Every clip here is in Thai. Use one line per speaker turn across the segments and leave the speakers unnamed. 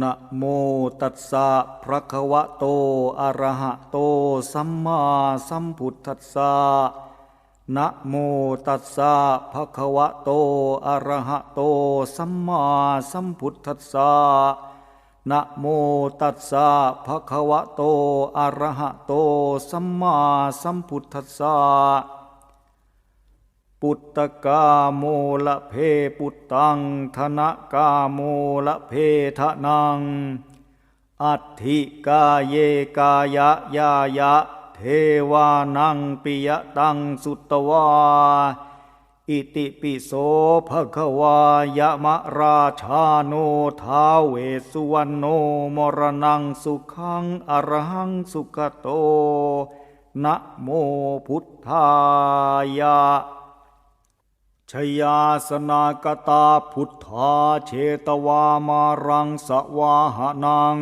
นะโมตัสสะภะคะวะโต อะระหะโต สัมมาสัมพุทธัสสะนะโมตัสสะภะคะวะโต อะระหะโต สัมมาสัมพุทธัสสะนะโมตัสสะภะคะวะโต อะระหะโต สัมมาสัมพุทธัสสะ ปุตตกาโมละเพปุตตังธนกาโมละเพทะนัง อัตถิกาเยกายะยายะ เทวานังปิยตังสุตวา อิติปิโสภะควายะมะราชาโนท้าเวสสุวรรณโนมรณังสุขังอรหังสุขโตนะโมพุทธายะ ชยาสนากตาพุทธาเชตวามารังสวาหนัง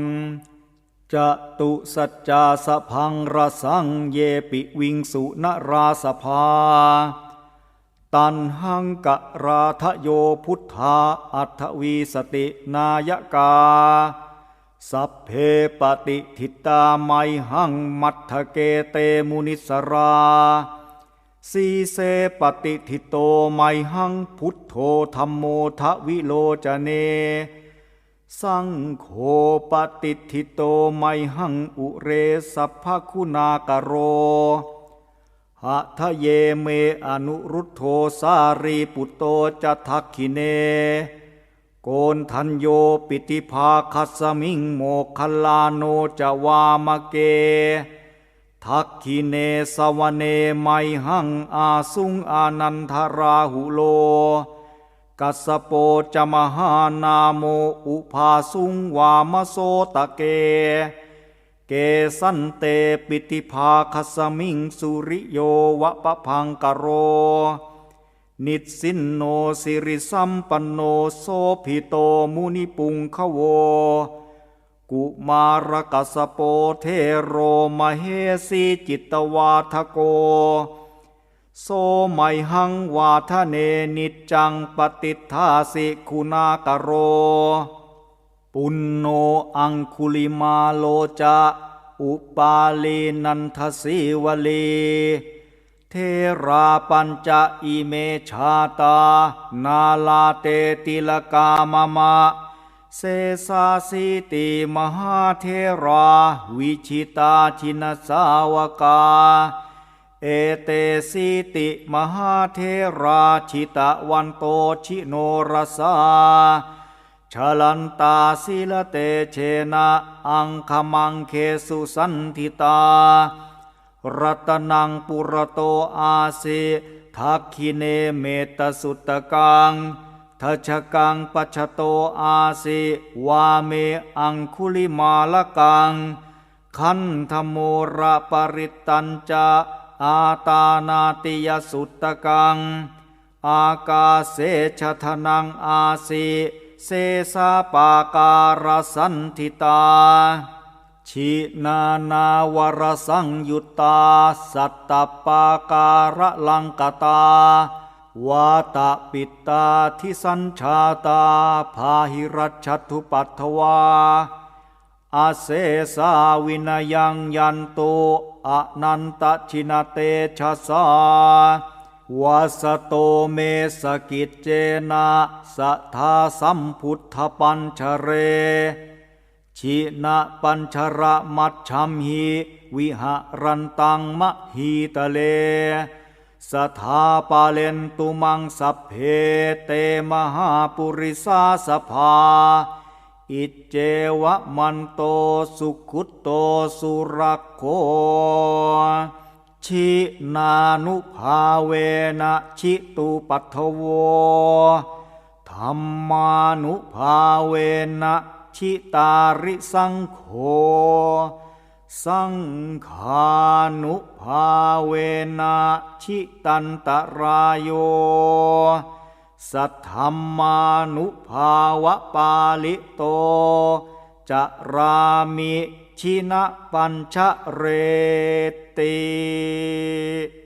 จะตุสัจจาสพังรสังเยปิวิงสุนราสภา ตันหังกะราทะโยพุทธาอัทวีสตินายกา สัพเพปฏิทิตาไมหังมัทธเกเตมุนิสรา สีเสปฏิทิโตไมหังพุทโธธรรมโมทวิโลจเน สังโฆปฏิทิโตไมหังอุเรสัพพคุณากโรหะทะเยเมอนุรุทโธสารีปุตโตจะทักขิเน โกนทันโยปิติภาคัสมิงโมคลาโนจะวามเก ทักขิเนสวเนไมหังอาสุงอานันทราหุโล กัสโปจมหานาโมอุภาสุงวามโสตะเก เกสันเตปิติภาคสมิงสุริโยวะปะพังกโร นิสินโนสิริสัมปันโนโสภิโตมุนิปุงขโว กุมารกัสโปเทโรมเหสีจิตวาทโก โสไมหังวาทะเนนิจจังปฏิทาสิคุณากโร ปุณโนอังคุลิมาโลจะอุปาลีนันทสีวลี เทราปัญจอิเมชาตา นาลาเตติลกามามะ เสสาสิติมหาเทรา วิชิตาชินสาวกา เอเตสิติมหาเทราชิตะวันโตชิโนรสาชลันตาสิลเตเชนะอังคมังเคสุสันทิตา รัตนังปุรโตอาสิทักขิเนเมตสุตตะกัง ทัชกังปัชโตอาสิวาเมอังคุลิมาลกังขันธโมระปริตตัญจะอาตานาติยสุตตะกัง อากาเสชทนังอาสิเสสาปาการสันทิตา ชินานาวรสังยุตตา สัตตปาการะลังกตา วาตะปิตตาทิสัญชาตา พาหิรัชทุปัทวาอาเสสาวินยังยันโตอนันตชินเตชะสาวาสโตเมสกิจเจนะสัทธาสัมพุทธปัญชเร ชินะปัญชระมัชชัมหิวิหารันตังมะหีตะเล สถาปาเลนตุมังสัพเพเตมหาปุริสาสภา อิเจวะมันโตสุขุตโตสุรโคชินานุภาเวนะชิตุปัทโวธรรมานุภาเวนะชิตาริสังโฆ สังขานุภาเวนะชิตันตรายโย สัทธรรมานุภาวะปาลิโต จะรามิชินะปัญชเรติ